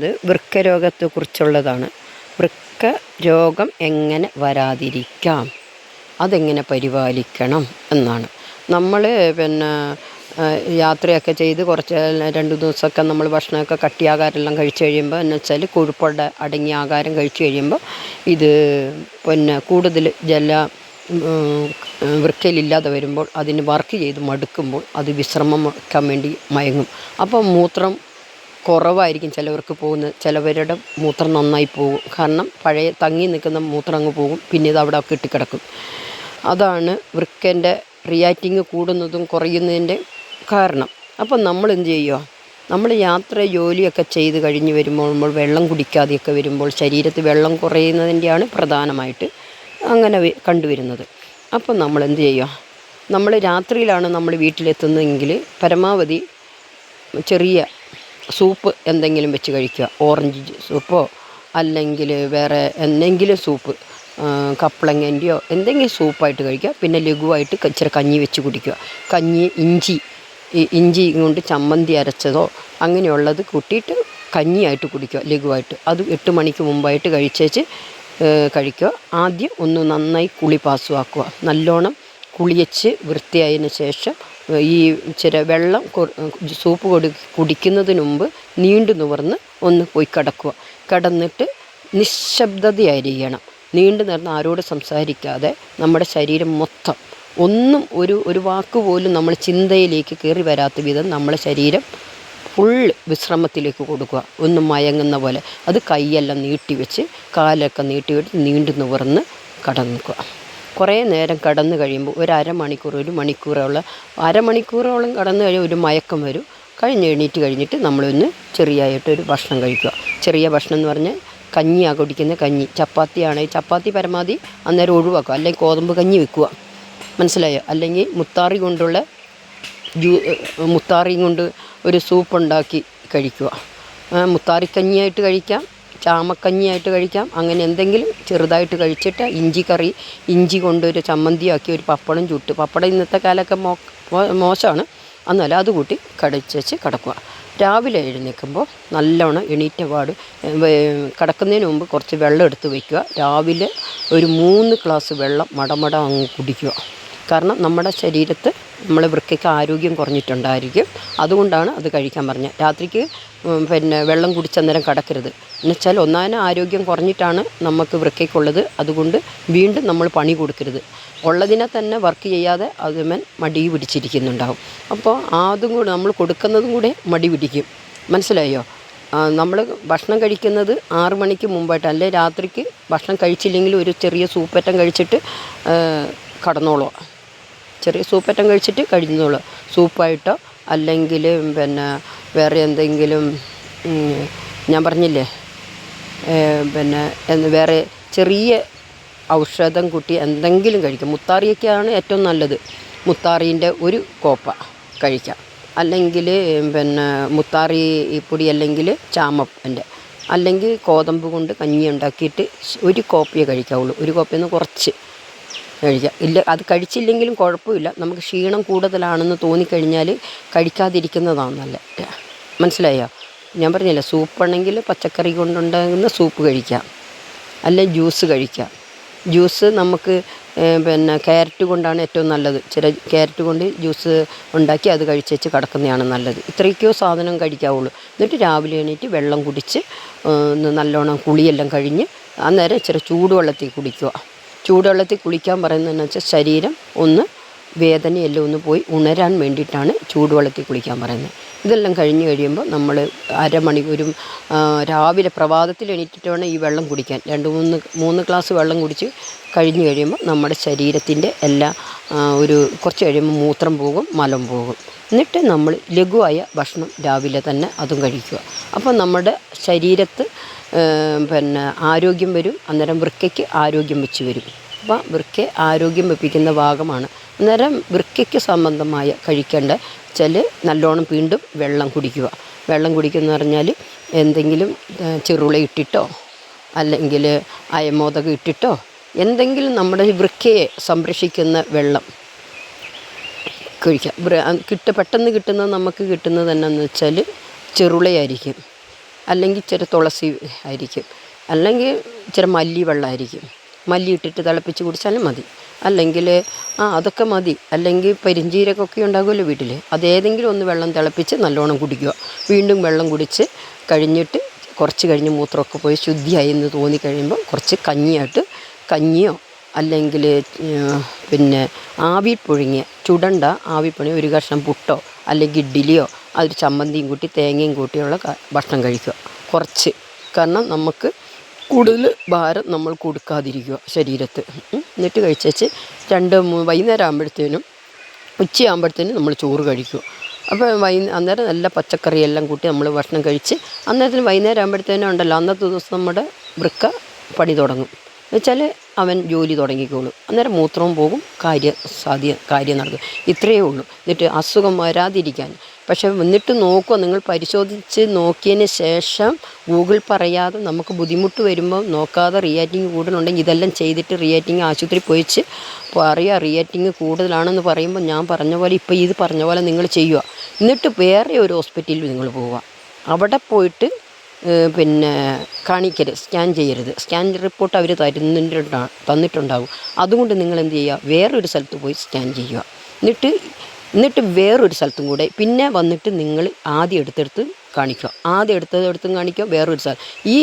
ഇത് വൃക്കരോഗത്തെക്കുറിച്ചുള്ളതാണ്. വൃക്ക രോഗം എങ്ങനെ വരാതിരിക്കാം? അതെങ്ങനെ പരിപാലിക്കണം എന്നാണ്. നമ്മൾ പിന്നെ യാത്രയൊക്കെ ചെയ്ത് കുറച്ച് രണ്ട് ദിവസമൊക്കെ നമ്മൾ ഭക്ഷണമൊക്കെ കട്ടി ആഹാരമെല്ലാം കഴിച്ചു കഴിയുമ്പോൾ എന്ന് വെച്ചാൽ കൊഴുപ്പുള്ള അടങ്ങിയ ആഹാരം കഴിച്ചു കഴിയുമ്പോൾ ഇത് പിന്നെ കൂടുതൽ ജല വൃക്കയിലില്ലാതെ വരുമ്പോൾ അതിന് വർക്ക് ചെയ്ത് മടുക്കുമ്പോൾ അത് വിശ്രമം വേണ്ടി മയങ്ങും. അപ്പോൾ മൂത്രം കുറവായിരിക്കും ചിലവർക്ക് പോകുന്നത് ചിലവരുടെ മൂത്രം നന്നായി പോകും. കാരണം പഴയ തങ്ങി നിൽക്കുന്ന മൂത്രം അങ്ങ് പോകും പിന്നെ ഇത് അവിടെ കെട്ടിക്കിടക്കും അതാണ് വൃക്കന്റെ റിയാക്റ്റിങ് കൂടുന്നതും കുറയുന്നതിന്റെ കാരണം. അപ്പം നമ്മൾ എന്ത് ചെയ്യുക നമ്മൾ യാത്ര ജോലിയൊക്കെ ചെയ്ത് കഴിഞ്ഞ് വരുമ്പോൾ നമ്മൾ വെള്ളം കുടിക്കാതെയൊക്കെ വരുമ്പോൾ ശരീരത്തിൽ വെള്ളം കുറയുന്നതിന്റെയാണ് പ്രധാനമായിട്ട് അങ്ങനെ കണ്ടുവരുന്നത്. അപ്പം നമ്മൾ എന്ത് ചെയ്യുക നമ്മൾ രാത്രിയിലാണ് നമ്മൾ വീട്ടിലെത്തുന്നതെങ്കിൽ പരമാവധി ചെറിയ സൂപ്പ് എന്തെങ്കിലും വെച്ച് കഴിക്കുക. ഓറഞ്ച് സൂപ്പോ അല്ലെങ്കിൽ വേറെ എന്തെങ്കിലും സൂപ്പ് കപ്പളങ്ങന്റെയോ എന്തെങ്കിലും സൂപ്പായിട്ട് കഴിക്കുക. പിന്നെ ലഘുവായിട്ട് ഇച്ചിരി കഞ്ഞി വെച്ച് കുടിക്കുക. കഞ്ഞി ഇഞ്ചി ഇഞ്ചി കൊണ്ട് ചമ്മന്തി അരച്ചതോ അങ്ങനെയുള്ളത് കൂട്ടിയിട്ട് കഞ്ഞിയായിട്ട് കുടിക്കുക ലഘുവായിട്ട്. അത് എട്ട് മണിക്ക് മുമ്പായിട്ട് കഴിച്ചേച്ച് കഴിക്കുക. ആദ്യം ഒന്ന് നന്നായി കുളി പാസ്സുവാക്കുക നല്ലോണം കുളിയച്ച് വൃത്തിയായതിന് ശേഷം ഈ ഇച്ചിരി വെള്ളം സൂപ്പ് കൊടു കുടിക്കുന്നതിന് മുമ്പ് നീണ്ടു നിവർന്ന് ഒന്ന് പോയി കിടക്കുക. കിടന്നിട്ട് നിശബ്ദതയായിരിക്കണം. നീണ്ടു നിവർന്ന് ആരോട് സംസാരിക്കാതെ നമ്മുടെ ശരീരം മൊത്തം ഒന്നും ഒരു ഒരു വാക്ക് പോലും നമ്മൾ ചിന്തയിലേക്ക് കയറി വരാത്ത വിധം നമ്മളെ ശരീരം ഫുൾ വിശ്രമത്തിലേക്ക് കൊടുക്കുക. ഒന്ന് മയങ്ങുന്ന പോലെ. അത് കൈയെല്ലാം നീട്ടി വെച്ച് കാലൊക്കെ നീട്ടി വെച്ച് നീണ്ടു നിവർന്ന് കടക്കുക കുറേ നേരം കടന്നു കഴിയുമ്പോൾ ഒരു അരമണിക്കൂർ ഒരു മണിക്കൂറോളം അരമണിക്കൂറോളം കടന്നു കഴിയുമ്പോൾ ഒരു മയക്കം വരും. കഴിഞ്ഞ് എണീറ്റ് കഴിഞ്ഞിട്ട് നമ്മളൊന്ന് ചെറിയായിട്ടൊരു ഭക്ഷണം കഴിക്കുക. ചെറിയ ഭക്ഷണം എന്ന് പറഞ്ഞാൽ കഞ്ഞിയാണ് കുടിക്കുന്ന കഞ്ഞി. ചപ്പാത്തിയാണെങ്കിൽ ചപ്പാത്തി പരമാവധി അന്നേരം ഒഴിവാക്കുക. അല്ലെങ്കിൽ ഗോതമ്പ് കഞ്ഞി വെക്കുക. മനസ്സിലായോ? അല്ലെങ്കിൽ മുത്താറി കൊണ്ടുള്ള ജ്യൂ മുത്താറിയും കൊണ്ട് ഒരു സൂപ്പ് ഉണ്ടാക്കി കഴിക്കുക. മുത്താറിക്കഞ്ഞിയായിട്ട് കഴിക്കാം. ചാമക്കഞ്ഞിയായിട്ട് കഴിക്കാം. അങ്ങനെ എന്തെങ്കിലും ചെറുതായിട്ട് കഴിച്ചിട്ട് ഇഞ്ചി കറി ഇഞ്ചി കൊണ്ടൊരു ചമ്മന്തിയാക്കി ഒരു പപ്പടം ചുട്ട്. പപ്പടം ഇന്നത്തെ കാലമൊക്കെ മോശമാണ്. അന്നല്ല അത് കൂട്ടി കടിച്ചേച്ച് കിടക്കുക. രാവിലെ എഴുന്നേൽക്കുമ്പോൾ നല്ലോണം എണീറ്റ പാട് കിടക്കുന്നതിന് മുമ്പ് കുറച്ച് വെള്ളം എടുത്ത് വയ്ക്കുക. രാവിലെ ഒരു മൂന്ന് ഗ്ലാസ് വെള്ളം മടമട അങ്ങ് കുടിക്കുക. കാരണം നമ്മുടെ ശരീരത്ത് നമ്മളെ വൃക്കയ്ക്ക് ആരോഗ്യം കുറഞ്ഞിട്ടുണ്ടായിരിക്കും. അതുകൊണ്ടാണ് അത് കഴിക്കാൻ പറഞ്ഞത്. രാത്രിക്ക് പിന്നെ വെള്ളം കുടിച്ചന്നേരം കടക്കരുത്. എന്നുവെച്ചാൽ ഒന്നാമത് ആരോഗ്യം കുറഞ്ഞിട്ടാണ് നമുക്ക് വൃക്കയ്ക്കുള്ളത്. അതുകൊണ്ട് വീണ്ടും നമ്മൾ പണി കൊടുക്കരുത്. ഉള്ളതിനെ തന്നെ വർക്ക് ചെയ്യാതെ അതുമൻ മടി പിടിച്ചിരിക്കുന്നുണ്ടാവും. അപ്പോൾ അതും കൂടെ നമ്മൾ കൊടുക്കുന്നതും കൂടെ മടി പിടിക്കും. മനസ്സിലായോ? നമ്മൾ ഭക്ഷണം കഴിക്കുന്നത് ആറു മണിക്ക് മുമ്പായിട്ട് അല്ലെ രാത്രിക്ക് ഭക്ഷണം കഴിച്ചില്ലെങ്കിൽ ഒരു ചെറിയ സൂപ്പറ്റം കഴിച്ചിട്ട് കടന്നോളുക ചെറിയ സൂപ്പറ്റം കഴിച്ചിട്ട് കഴിഞ്ഞോളുക സൂപ്പായിട്ടോ അല്ലെങ്കിൽ പിന്നെ വേറെ എന്തെങ്കിലും ഞാൻ പറഞ്ഞില്ലേ പിന്നെ എന്ന് വേറെ ചെറിയ ഔഷധം കൂട്ടി എന്തെങ്കിലും കഴിക്കാം. മുത്താറിയൊക്കെയാണ് ഏറ്റവും നല്ലത്. മുത്താറീന്റെ ഒരു കോപ്പ കഴിക്കാം. അല്ലെങ്കിൽ പിന്നെ മുത്താറി പൊടി അല്ലെങ്കിൽ ചാമപ്പന്റെ അല്ലെങ്കിൽ കോതമ്പ് കൊണ്ട് കഞ്ഞി ഉണ്ടാക്കിയിട്ട് ഒരു കോപ്പയെ കഴിക്കാവുള്ളൂ. ഒരു കോപ്പയിൽ നിന്ന് കുറച്ച്. ഇല്ല അത് കഴിച്ചില്ലെങ്കിലും കുഴപ്പമില്ല. നമുക്ക് ക്ഷീണം കൂടുതലാണെന്ന് തോന്നിക്കഴിഞ്ഞാൽ കഴിക്കാതിരിക്കുന്നതാണ് നല്ലത്. മനസ്സിലായോ? ഞാൻ പറഞ്ഞില്ല സൂപ്പാണെങ്കിൽ പച്ചക്കറി കൊണ്ടുണ്ടാകുന്ന സൂപ്പ് കഴിക്കാം. അല്ലെ ജ്യൂസ് കഴിക്കാം. ജ്യൂസ് നമുക്ക് പിന്നെ ക്യാരറ്റ് കൊണ്ടാണ് ഏറ്റവും നല്ലത്. ചില ക്യാരറ്റ് കൊണ്ട് ജ്യൂസ് ഉണ്ടാക്കി അത് കഴിച്ചേച്ച് കിടക്കുന്നതാണ് നല്ലത്. ഇത്രയ്ക്കോ സാധനം കഴിക്കാവുള്ളൂ. എന്നിട്ട് രാവിലെ എണീറ്റ് വെള്ളം കുടിച്ച് നല്ലോണം കുളിയെല്ലാം കഴിഞ്ഞ് അന്നേരം ഇച്ചിരി ചൂടുവെള്ളത്തിൽ കുടിക്കുക. ചൂടുവെള്ളത്തിൽ കുളിക്കാൻ പറയുന്നതെന്ന് വെച്ചാൽ ശരീരം ഒന്ന് വേദനയെല്ലാം ഒന്ന് പോയി ഉണരാൻ വേണ്ടിയിട്ടാണ് ചൂടുവെള്ളത്തിൽ കുളിക്കാൻ പറയുന്നത്. ഇതെല്ലാം കഴിഞ്ഞ് കഴിയുമ്പോൾ നമ്മൾ അരമണിക്കൂരും ഒരു രാവിലെ പ്രഭാതത്തിൽ എണീറ്റിട്ട് വേണം ഈ വെള്ളം കുടിക്കാൻ. രണ്ട് മൂന്ന് മൂന്ന് ഗ്ലാസ് വെള്ളം കുടിച്ച് കഴിഞ്ഞ് കഴിയുമ്പോൾ നമ്മുടെ ശരീരത്തിന്റെ എല്ലാ ഒരു കുറച്ച് കഴിയുമ്പോൾ മൂത്രം പോകും മലം പോകും. എന്നിട്ട് നമ്മൾ ലഘുവായ ഭക്ഷണം രാവിലെ തന്നെ അതും കഴിക്കുക. അപ്പോൾ നമ്മുടെ ശരീരത്ത് പിന്നെ ആരോഗ്യം വരും. അന്നേരം വൃക്കയ്ക്ക് ആരോഗ്യം വെച്ച് വരും. അപ്പം വൃക്ക ആരോഗ്യം വെപ്പിക്കുന്ന ഭാഗമാണ്. അന്നേരം വൃക്കയ്ക്ക് സംബന്ധമായ കഴിക്കേണ്ട ചില നല്ലോണം വീണ്ടും വെള്ളം കുടിക്കുക. വെള്ളം കുടിക്കുക എന്ന് പറഞ്ഞാൽ എന്തെങ്കിലും ചെറുള ഇട്ടിട്ടോ അല്ലെങ്കിൽ അയമോദകം ഇട്ടിട്ടോ എന്തെങ്കിലും നമ്മുടെ വൃക്കയെ സംരക്ഷിക്കുന്ന വെള്ളം കഴിക്കാം. കിട്ട പെട്ടെന്ന് കിട്ടുന്നത് നമുക്ക് കിട്ടുന്നത് എന്നാന്ന് വെച്ചാൽ ചെറുളയായിരിക്കും. അല്ലെങ്കിൽ ഇച്ചിരി തുളസി ആയിരിക്കും. അല്ലെങ്കിൽ ഇച്ചിരി മല്ലി വെള്ളമായിരിക്കും മല്ലി ഇട്ടിട്ട് തിളപ്പിച്ച് കുടിച്ചാലും മതി. അല്ലെങ്കിൽ ആ അതൊക്കെ മതി. അല്ലെങ്കിൽ പെരിഞ്ചീരകമൊക്കെ ഉണ്ടാകുമല്ലോ വീട്ടിൽ അതേതെങ്കിലും ഒന്ന് വെള്ളം തിളപ്പിച്ച് നല്ലോണം കുടിക്കുക. വീണ്ടും വെള്ളം കുടിച്ച് കഴിഞ്ഞിട്ട് കുറച്ച് കഴിഞ്ഞ് മൂത്രമൊക്കെ പോയി ശുദ്ധിയായി എന്ന് തോന്നിക്കഴിയുമ്പോൾ കുറച്ച് കഞ്ഞിയായിട്ട് കഞ്ഞിയോ അല്ലെങ്കിൽ പിന്നെ ആവി പുഴുങ്ങിയ ചുടണ്ട ആവി ഒരു കഷ്ണം പുട്ടോ അല്ലെങ്കിൽ ഇഡ്ഡലിയോ അതൊരു ചമ്മന്തിയും കൂട്ടി തേങ്ങയും കൂട്ടിയുള്ള ഭക്ഷണം കഴിക്കുക. കുറച്ച്. കാരണം നമുക്ക് കൂടുതൽ ഭാരം നമ്മൾ കൊടുക്കാതിരിക്കുക ശരീരത്ത്. എന്നിട്ട് കഴിച്ചേച്ച് രണ്ട് വൈകുന്നേരം ആകുമ്പോഴത്തേനും ഉച്ചയാകുമ്പോഴത്തേനും നമ്മൾ ചോറ് കഴിക്കും അപ്പോൾ വൈ അന്നേരം നല്ല പച്ചക്കറി എല്ലാം കൂട്ടി നമ്മൾ ഭക്ഷണം കഴിച്ച് അന്നേരത്തിന് വൈകുന്നേരം ആകുമ്പോഴത്തേനും ഉണ്ടല്ലോ അന്നത്തെ ദിവസം നമ്മുടെ വൃക്ക പണി തുടങ്ങും. എന്നുവെച്ചാൽ അവൻ ജോലി തുടങ്ങിക്കോളും. അന്നേരം മൂത്രവും പോകും കാര്യ സാധ്യ കാര്യം നടക്കും. ഇത്രയേ ഉള്ളൂ. എന്നിട്ട് അസുഖം വരാതിരിക്കാൻ പക്ഷെ എന്നിട്ട് നോക്കുക നിങ്ങൾ പരിശോധിച്ച് നോക്കിയതിന് ശേഷം ഗൂഗിൾ പറയാതെ നമുക്ക് ബുദ്ധിമുട്ട് വരുമ്പോൾ നോക്കാതെ റിയാറ്റിംഗ് കൂടുതലുണ്ടെങ്കിൽ ഇതെല്ലാം ചെയ്തിട്ട് റിയാറ്റിംഗ് ആശുപത്രി പോയിച്ച് പറയുക റിയാറ്റിംഗ് കൂടുതലാണെന്ന് പറയുമ്പോൾ ഞാൻ പറഞ്ഞ പോലെ ഇപ്പോൾ ഇത് പറഞ്ഞ പോലെ നിങ്ങൾ ചെയ്യുക. എന്നിട്ട് വേറെ ഒരു ഹോസ്പിറ്റലിൽ നിങ്ങൾ പോവുക. അവിടെ പോയിട്ട് പിന്നെ കാണിക്കരുത് സ്കാൻ ചെയ്യരുത്. സ്കാൻ റിപ്പോർട്ട് അവർ തരുന്നുണ്ടാ തന്നിട്ടുണ്ടാകും അതുകൊണ്ട് നിങ്ങൾ എന്ത് ചെയ്യുക? വേറൊരു സ്ഥലത്ത് പോയി സ്കാൻ ചെയ്യുക. എന്നിട്ട് എന്നിട്ട് വേറൊരു സ്ഥലത്തും കൂടെ. പിന്നെ വന്നിട്ട് നിങ്ങൾ ആദ്യം എടുത്തെടുത്ത് കാണിക്കുക. ആദ്യം എടുത്തെടുത്തും കാണിക്കുക വേറൊരു സ്ഥലം. ഈ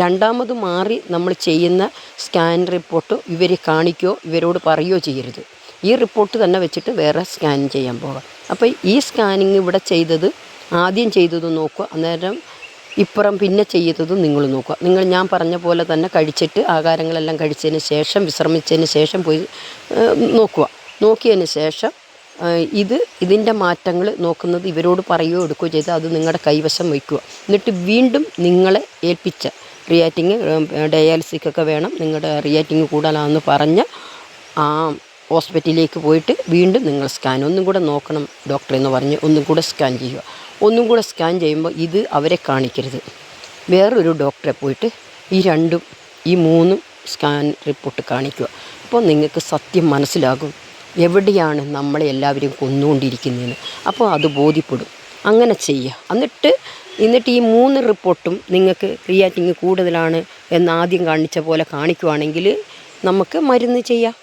രണ്ടാമത് മാറി നമ്മൾ ചെയ്യുന്ന സ്കാൻ റിപ്പോർട്ട് ഇവർ കാണിക്കുകയോ ഇവരോട് പറയുകയോ ചെയ്യരുത്. ഈ റിപ്പോർട്ട് തന്നെ വെച്ചിട്ട് വേറെ സ്കാൻ ചെയ്യാൻ പോകാം അപ്പോൾ ഈ സ്കാനിങ് ഇവിടെ ചെയ്തത് ആദ്യം ചെയ്തത് നോക്കുക. അന്നേരം ഇപ്പുറം പിന്നെ ചെയ്തത് നിങ്ങൾ നോക്കുക. നിങ്ങൾ ഞാൻ പറഞ്ഞ പോലെ തന്നെ കഴിച്ചിട്ട് ആഹാരങ്ങളെല്ലാം കഴിച്ചതിന് ശേഷം വിശ്രമിച്ചതിന് ശേഷം പോയി നോക്കുക. നോക്കിയതിന് ശേഷം ഇത് ഇതിന്റെ മാറ്റങ്ങൾ നോക്കുന്നത് ഇവരോട് പറയുകയോ എടുക്കുകയോ ചെയ്ത് അത് നിങ്ങളുടെ കൈവശം വയ്ക്കുക. എന്നിട്ട് വീണ്ടും നിങ്ങളെ ഏൽപ്പിച്ച റിയാറ്റിങ് ഡയാലിസിക്കൊക്കെ വേണം. നിങ്ങളുടെ റിയാറ്റിങ് കൂടുതലാണെന്ന് പറഞ്ഞ് ആ ഹോസ്പിറ്റലിലേക്ക് പോയിട്ട് വീണ്ടും നിങ്ങൾ സ്കാൻ ഒന്നും കൂടെ നോക്കണം ഡോക്ടർ എന്ന് പറഞ്ഞ് ഒന്നും കൂടെ സ്കാൻ ചെയ്യുക. ഒന്നും കൂടെ സ്കാൻ ചെയ്യുമ്പോൾ ഇത് അവരെ കാണിക്കരുത്. വേറൊരു ഡോക്ടറെ പോയിട്ട് ഈ രണ്ടും ഈ മൂന്നും സ്കാൻ റിപ്പോർട്ട് കാണിക്കുക. അപ്പോൾ നിങ്ങൾക്ക് സത്യം മനസ്സിലാകും. എവിടെയാണ് നമ്മളെ എല്ലാവരും കൊന്നുകൊണ്ടിരിക്കുന്നതെന്ന്. അപ്പോൾ അത് ബോധ്യപ്പെടും. അങ്ങനെ ചെയ്യുക. എന്നിട്ട് എന്നിട്ട് ഈ മൂന്ന് റിപ്പോർട്ടും നിങ്ങൾക്ക് റിയാറ്റിങ് കൂടുതലാണ് എന്ന് ആദ്യം കാണിച്ച പോലെ കാണിക്കുവാണെങ്കിൽ നമുക്ക് മരുന്ന് ചെയ്യാം.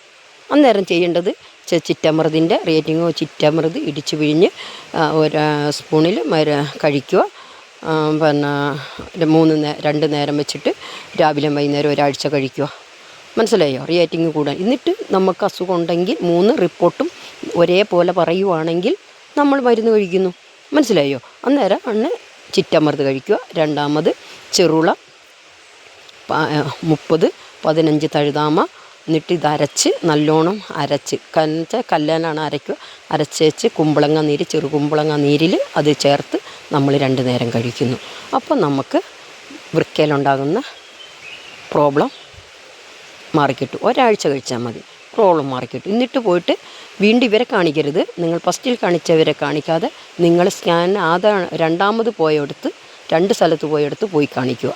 അന്നേരം ചെയ്യേണ്ടത് ചിറ്റമൃതിന്റെ റിയേറ്റിങ്ങോ ചിറ്റമൃത് ഇടിച്ച് പിഴിഞ്ഞ് ഒരു സ്പൂണിൽ മര കഴിക്കുക. പിന്നെ മൂന്ന് നേ രണ്ട് നേരം വെച്ചിട്ട് രാവിലെ വൈകുന്നേരം ഒരാഴ്ച കഴിക്കുക. മനസ്സിലായോ? റിയാറ്റിങ് കൂടാൻ. എന്നിട്ട് നമുക്ക് അസുഖം ഉണ്ടെങ്കിൽ മൂന്ന് റിപ്പോർട്ടും ഒരേപോലെ പറയുവാണെങ്കിൽ നമ്മൾ മരുന്ന് കഴിക്കുന്നു. മനസ്സിലായോ? അന്നേരം അന്ന് ചിറ്റമർത്ത് കഴിക്കുക. രണ്ടാമത് ചെറുള മുപ്പത് പതിനഞ്ച് തഴുതാമ എന്നിട്ട് ഇത് അരച്ച് നല്ലോണം അരച്ച്. കച്ച കല്ലാനാണ് അരയ്ക്കുക. അരച്ചേച്ച് കുമ്പളങ്ങ നീര് ചെറു കുമ്പളങ്ങ നീരിൽ അത് ചേർത്ത് നമ്മൾ രണ്ട് നേരം കഴിക്കുന്നു. അപ്പം നമുക്ക് വൃക്കയിലുണ്ടാകുന്ന പ്രോബ്ലം മാറിക്കിട്ടും. ഒരാഴ്ച കഴിച്ചാൽ മതി. പ്രോബ്ലം മാറിക്കിട്ടും. എന്നിട്ട് പോയിട്ട് വീണ്ടും ഇവരെ കാണിക്കരുത്. നിങ്ങൾ ഫസ്റ്റിൽ കാണിച്ചവരെ കാണിക്കാതെ നിങ്ങൾ സ്കാൻ ആദ്യ രണ്ടാമത് പോയെടുത്ത് രണ്ട് സ്ഥലത്ത് പോയെടുത്ത് പോയി കാണിക്കുക.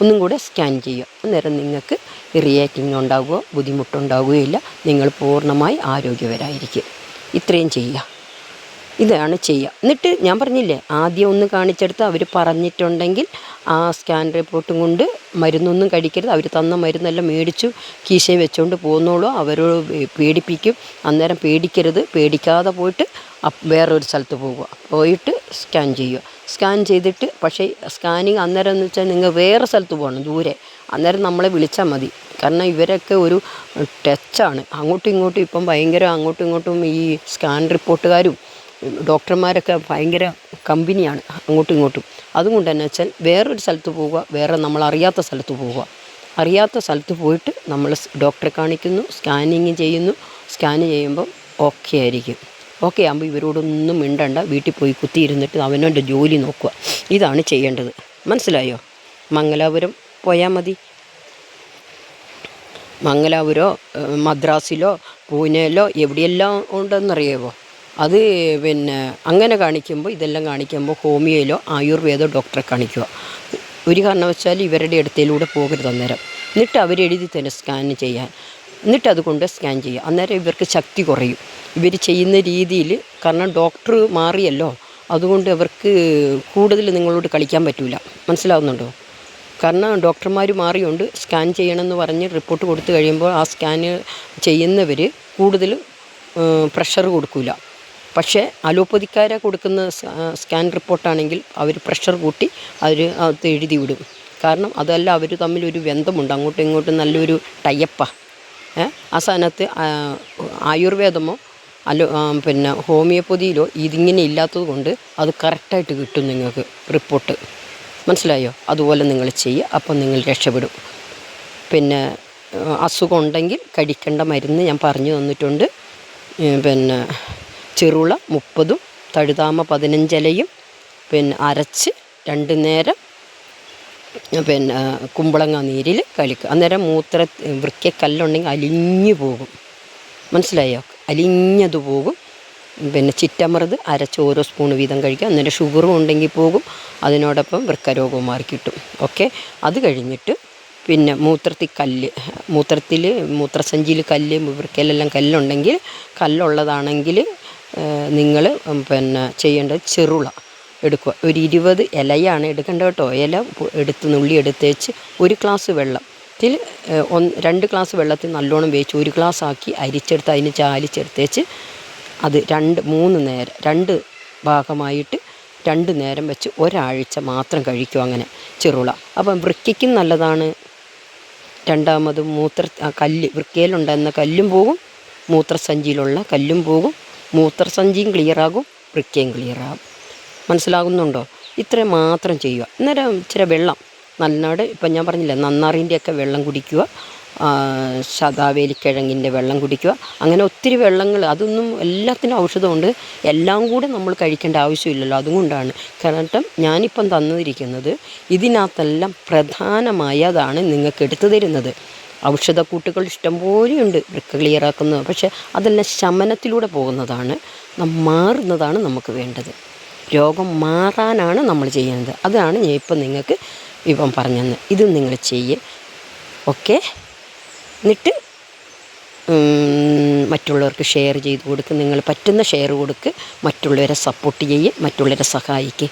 ഒന്നും കൂടെ സ്കാൻ ചെയ്യുക. അന്നേരം നിങ്ങൾക്ക് റിയാക്റ്റിംഗ് ഉണ്ടാവുകയോ ബുദ്ധിമുട്ടുണ്ടാവുകയില്ല നിങ്ങൾ പൂർണമായി ആരോഗ്യവരായിരിക്കും ഇത്രയും ചെയ്യുക. ഇതാണ് ചെയ്യുക. എന്നിട്ട് ഞാൻ പറഞ്ഞില്ലേ ആദ്യം ഒന്ന് കാണിച്ചെടുത്ത് അവർ പറഞ്ഞിട്ടുണ്ടെങ്കിൽ ആ സ്കാൻ റിപ്പോർട്ടും കൊണ്ട് മരുന്നൊന്നും കഴിക്കരുത്. അവർ തന്ന മരുന്നെല്ലാം മേടിച്ചു കീശയിൽ വെച്ചുകൊണ്ട് പോകുന്നോളൂ അവരോട് പേടിപ്പിക്കും. അന്നേരം പേടിക്കരുത്. പേടിക്കാതെ പോയിട്ട് വേറൊരു സ്ഥലത്ത് പോകുക പോയിട്ട് സ്കാൻ ചെയ്യുക. സ്കാൻ ചെയ്തിട്ട് പക്ഷേ സ്കാനിങ് അന്നേരം എന്ന് വെച്ചാൽ നിങ്ങൾ വേറെ സ്ഥലത്ത് പോകണം ദൂരെ. അന്നേരം നമ്മളെ വിളിച്ചാൽ മതി. കാരണം ഇവരൊക്കെ ഒരു ടച്ചാണ് അങ്ങോട്ടും ഇങ്ങോട്ടും ഇപ്പം ഭയങ്കര അങ്ങോട്ടും ഇങ്ങോട്ടും ഈ സ്കാൻ റിപ്പോർട്ടുകാരും ഡോക്ടർമാരൊക്കെ ഭയങ്കര കമ്പനിയാണ് അങ്ങോട്ടും ഇങ്ങോട്ടും. അതുകൊണ്ട് തന്നെ വെച്ചാൽ വേറൊരു സ്ഥലത്ത് പോവുക വേറെ നമ്മൾ അറിയാത്ത സ്ഥലത്ത് പോവുക. അറിയാത്ത സ്ഥലത്ത് പോയിട്ട് നമ്മൾ ഡോക്ടറെ കാണിക്കുന്നു സ്കാനിങ് ചെയ്യുന്നു. സ്കാൻ ചെയ്യുമ്പോൾ ഓക്കെ ആയിരിക്കും. ഓക്കെ ആകുമ്പോൾ ഇവരോടൊന്നും മിണ്ടണ്ട വീട്ടിൽ പോയി കുത്തിയിരുന്നിട്ട് അവനവന്റെ ജോലി നോക്കുക. ഇതാണ് ചെയ്യേണ്ടത്. മനസ്സിലായോ? മംഗലാപുരം പോയാൽ മതി. മംഗലാപുരോ മദ്രാസിലോ പൂനെയിലോ എവിടെയെല്ലാം ഉണ്ടെന്നറിയാമോ അത് പിന്നെ അങ്ങനെ കാണിക്കുമ്പോൾ ഇതെല്ലാം കാണിക്കുമ്പോൾ ഹോമിയോയിലോ ആയുർവേദ ഡോക്ടറെ കാണിക്കുക. ഒരു കാരണവശാലും ഇവരുടെ അടുത്തേലൂടെ പോകരുത് അന്നേരം. എന്നിട്ട് അവരെഴുതി തന്നെ സ്കാൻ ചെയ്യാൻ. എന്നിട്ട് അതുകൊണ്ട് സ്കാൻ ചെയ്യുക. അന്നേരം ഇവർക്ക് ശക്തി കുറയും. ഇവർ ചെയ്യുന്ന രീതിയിൽ കാരണം ഡോക്ടർ മാറിയല്ലോ. അതുകൊണ്ട് അവർക്ക് കൂടുതൽ നിങ്ങളോട് കളിക്കാൻ പറ്റില്ല മനസ്സിലാവുന്നുണ്ടോ? കാരണം ഡോക്ടർമാർ മാറിയുണ്ട് സ്കാൻ ചെയ്യണമെന്ന് പറഞ്ഞ് റിപ്പോർട്ട് കൊടുത്തു കഴിയുമ്പോൾ ആ സ്കാന് ചെയ്യുന്നവർ കൂടുതൽ പ്രഷർ കൊടുക്കില്ല പക്ഷേ അലോപ്പതിക്കാരെ കൊടുക്കുന്ന സ്കാൻ റിപ്പോർട്ടാണെങ്കിൽ അവർ പ്രഷർ കൂട്ടി അവർ അത് എഴുതി വിടും. കാരണം അതല്ല അവർ തമ്മിലൊരു ബന്ധമുണ്ട്. അങ്ങോട്ടും ഇങ്ങോട്ടും നല്ലൊരു ടയപ്പാണ് ആ സ്ഥാനത്ത് ആയുർവേദമോ അല്ലോ പിന്നെ ഹോമിയോപ്പതിയിലോ ഇതിങ്ങനെ ഇല്ലാത്തത് കൊണ്ട് അത് കറക്റ്റായിട്ട് കിട്ടും നിങ്ങൾക്ക് റിപ്പോർട്ട്. മനസ്സിലായോ? അതുപോലെ നിങ്ങൾ ചെയ്യുക അപ്പം നിങ്ങൾ രക്ഷപ്പെടും. പിന്നെ അസുഖം ഉണ്ടെങ്കിൽ കഴിക്കേണ്ട മരുന്ന് ഞാൻ പറഞ്ഞു തന്നിട്ടുണ്ട്. പിന്നെ ചെറുള മുപ്പതും തഴുതാമ പതിനഞ്ചിലയും പിന്നെ അരച്ച് രണ്ട് നേരം പിന്നെ കുമ്പളങ്ങ നീരിൽ കളിക്കുക അന്നേരം മൂത്ര വൃക്ക കല്ലുണ്ടെങ്കിൽ അലിഞ്ഞു പോകും. മനസ്സിലായോ? അലിഞ്ഞത് പോകും. പിന്നെ ചിറ്റമൃത് അരച്ച് ഓരോ സ്പൂൺ വീതം കഴിക്കുക. അന്നേരം ഷുഗറും ഉണ്ടെങ്കിൽ പോകും. അതിനോടൊപ്പം വൃക്കരോഗവും മാറി കിട്ടും. ഓക്കെ? അത് കഴിഞ്ഞിട്ട് പിന്നെ മൂത്രത്തിൽ കല്ല് മൂത്രത്തിൽ മൂത്രസഞ്ചിയിൽ കല്ല് വൃക്കയിലെല്ലാം കല്ലുണ്ടെങ്കിൽ കല്ലുള്ളതാണെങ്കിൽ നിങ്ങൾ പിന്നെ ചെയ്യേണ്ടത് ചെറുള എടുക്കുക. ഒരു ഇരുപത് ഇലയാണ് എടുക്കേണ്ടത് കേട്ടോ. ഇല എടുത്ത് നുള്ളി എടുത്തേച്ച് ഒരു ഗ്ലാസ് വെള്ളത്തിൽ ഒന്ന് രണ്ട് ഗ്ലാസ് വെള്ളത്തിൽ നല്ലോണം വേവിച്ച് ഒരു ഗ്ലാസ് ആക്കി അരിച്ചെടുത്ത് അതിന് ചാലിച്ചെടുത്തേച്ച് അത് രണ്ട് മൂന്ന് നേരം രണ്ട് ഭാഗമായിട്ട് രണ്ട് നേരം വെച്ച് ഒരാഴ്ച മാത്രം കഴിക്കും അങ്ങനെ ചെറുള. അപ്പം വൃക്കയ്ക്കും നല്ലതാണ്. രണ്ടാമത് മൂത്ര കല്ല് വൃക്കയിലുണ്ടായിരുന്ന കല്ലും പോകും. മൂത്രസഞ്ചിയിലുള്ള കല്ലും പോകും. മൂത്രസഞ്ചിയും ക്ലിയറാകും വൃക്കയും ക്ലിയറാകും. മനസ്സിലാകുന്നുണ്ടോ? ഇത്രയും മാത്രം ചെയ്യുക. അന്നേരം ഇച്ചിരി വെള്ളം നന്നാട് ഇപ്പം ഞാൻ പറഞ്ഞില്ല നന്നാറിന്റെയൊക്കെ വെള്ളം കുടിക്കുക ശതാവേലിക്കിഴങ്ങിന്റെ വെള്ളം കുടിക്കുക അങ്ങനെ ഒത്തിരി വെള്ളങ്ങൾ അതൊന്നും എല്ലാത്തിനും ഔഷധമുണ്ട്. എല്ലാം കൂടെ നമ്മൾ കഴിക്കേണ്ട ആവശ്യമില്ലല്ലോ അതുകൊണ്ടാണ്. കാരണം ഞാനിപ്പം തന്നിരിക്കുന്നത് ഇതിനകത്തെല്ലാം പ്രധാനമായതാണ് നിങ്ങൾക്ക് എടുത്തു തരുന്നത്. ഔഷധക്കൂട്ടുകൾ ഇഷ്ടംപോലെയുണ്ട് വൃക്ക ക്ലിയറാക്കുന്നത് പക്ഷെ അതെല്ലാം ശമനത്തിലൂടെ പോകുന്നതാണ് മാറുന്നതാണ് നമുക്ക് വേണ്ടത്. രോഗം മാറാനാണ് നമ്മൾ ചെയ്യുന്നത്. അതാണ് ഞാൻ ഇപ്പം നിങ്ങൾക്ക് ഇപ്പം പറഞ്ഞത്. ഇത് നിങ്ങൾ ചെയ്യ്. ഓക്കെ? എന്നിട്ട് മറ്റുള്ളവർക്ക് ഷെയർ ചെയ്ത് കൊടുക്കുക നിങ്ങൾ പറ്റുന്ന ഷെയർ കൊടുക്കുക മറ്റുള്ളവരെ സപ്പോർട്ട് ചെയ്യുക മറ്റുള്ളവരെ സഹായിക്കുക